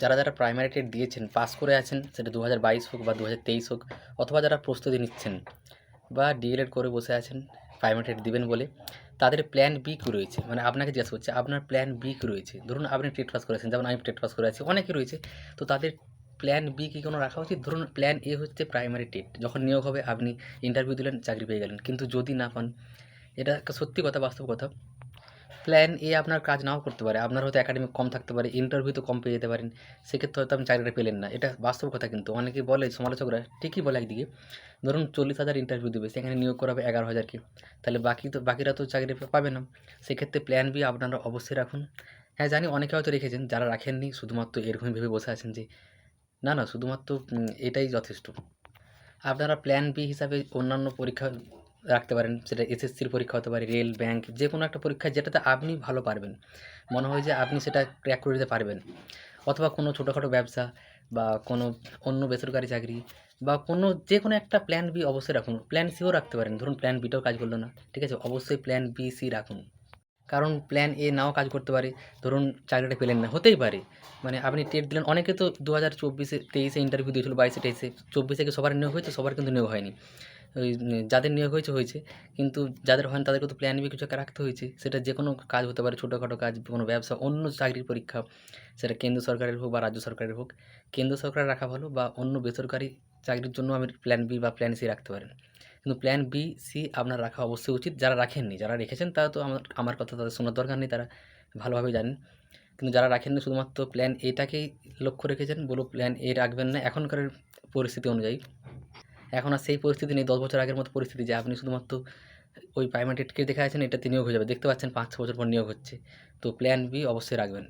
যারা যারা primary TET দিয়েছেন পাস করে আছেন, সেটা দু হাজার বাইশ হোক বা দু হাজার তেইশ হোক, অথবা যারা প্রস্তুতি নিচ্ছেন বা ডিএলএড করে বসে আছেন প্রাইমারি টেট দেবেন বলে, তাদের প্ল্যান বি কী রয়েছে? মানে আপনাকে জিজ্ঞাসা করছে, আপনার প্ল্যান বি কী রয়েছে? ধরুন আপনি টেট পাস করেছেন, যেমন আমি টেট পাস করে আছি, অনেকে রয়েছে, তো তাদের প্ল্যান বি কি কোনো রাখা উচিত? ধরুন প্ল্যান এ হচ্ছে প্রাইমারি টেট, যখন নিয়োগ হবে আপনি ইন্টারভিউ দিলেন, চাকরি পেয়ে গেলেন, কিন্তু যদি না পান, এটা একটা সত্যি কথা, বাস্তব কথা প্ল্যান এ আপনার কাজ নাও করতে পারে। আপনার হয়তো একাডেমিক কম থাকতে পারে ইন্টারভিউ তো কম পেয়ে যেতে পারেন। সেক্ষেত্রে হয়তো আপনি চাকরিটা পেলেন না। এটা বাস্তব কথা কিন্তু। অনেকে বলে, সমালোচকরা ঠিকই বলে একদিকে, ধরুন চল্লিশ হাজার ইন্টারভিউ দেবে, সেখানে নিয়োগ করা হবে এগারো হাজারকে তাহলে বাকি তো, বাকিরা তো চাকরি পাবে না। সেক্ষেত্রে প্ল্যান বি আপনারা অবশ্যই রাখুন। হ্যাঁ জানি অনেকে হয়তো রেখেছেন, যারা রাখেননি, শুধুমাত্র এরকমই ভেবে বসে আছেন যে, না না, শুধুমাত্র এটাই যথেষ্ট। আপনারা প্ল্যান বি হিসাবে অন্যান্য পরীক্ষা রাখতে পারেন, সেটা এসএসসির পরীক্ষা হতে পারে, রেল, ব্যাংক যে কোনো একটা পরীক্ষা যেটাতে আপনি ভালো পারবেন। মনে হয় যে আপনি সেটা ক্র্যাক করে দিতে পারবেন। অথবা কোনো ছোটোখাটো ব্যবসা বা কোনো অন্য বেসরকারি চাকরি বা কোনো যে কোনো একটা প্ল্যান বি অবশ্যই রাখুন। প্ল্যান সিও রাখতে পারেন। ধরুন প্ল্যান বিটাও কাজ করল না, ঠিক আছে? অবশ্যই প্ল্যান বি সি রাখুন। কারণ প্ল্যান এ নাও কাজ করতে পারে। ধরুন চাকরিটা পেলেন না, হতেই পারে। মানে আপনি টেট দিলেন, অনেকে তো দু হাজার চব্বিশে তেইশে ইন্টারভিউ দিয়েছিল, বাইশে তেইশে, চব্বিশে সবার নিয়োগ হয়েছে, সবার কিন্তু নিয়োগ হয়নি। ওই যাদের নিয়োগ হয়েছে হয়েছে। কিন্তু যাদের হয়নি তাদেরকে তো প্ল্যান বি কিছু একটা রাখতে হয়েছে। সেটা যে কোনো কাজ হতে পারে, ছোটোখাটো কাজ, কোনো ব্যবসা, অন্য চাকরির পরীক্ষা। সেটা কেন্দ্র সরকারের হোক বা রাজ্য সরকারের হোক। কেন্দ্র সরকার রাখা ভালো বা অন্য বেসরকারি চাকরির জন্য আমি প্ল্যান বি বা প্ল্যান সি রাখতে পারেন। কিন্তু প্ল্যান বি সি আপনার রাখা অবশ্যই উচিত। যারা রাখেননি, যারা রেখেছেন, তারা তো আমার আমার কথা তাদের শোনার দরকার নেই, তারা ভালোভাবে জানেন। কিন্তু যারা রাখেননি, শুধুমাত্র প্ল্যান এটাকেই লক্ষ্য রেখেছেন বলো প্ল্যান এ রাখবেন না। এখনকার পরিস্থিতি অনুযায়ী। এখন আর সেই পরিস্থিতি নেই, দশ বছর আগের মতো পরিস্থিতি যে আপনি শুধুমাত্র ওই প্রাইমারি টেটকে দেখে আছেন এটা নিয়োগ হয়ে যাবে দেখতে পাচ্ছেন পাঁচ, ছ বছর পর নিয়োগ হচ্ছে। তো প্ল্যান বি অবশ্যই রাখবেন।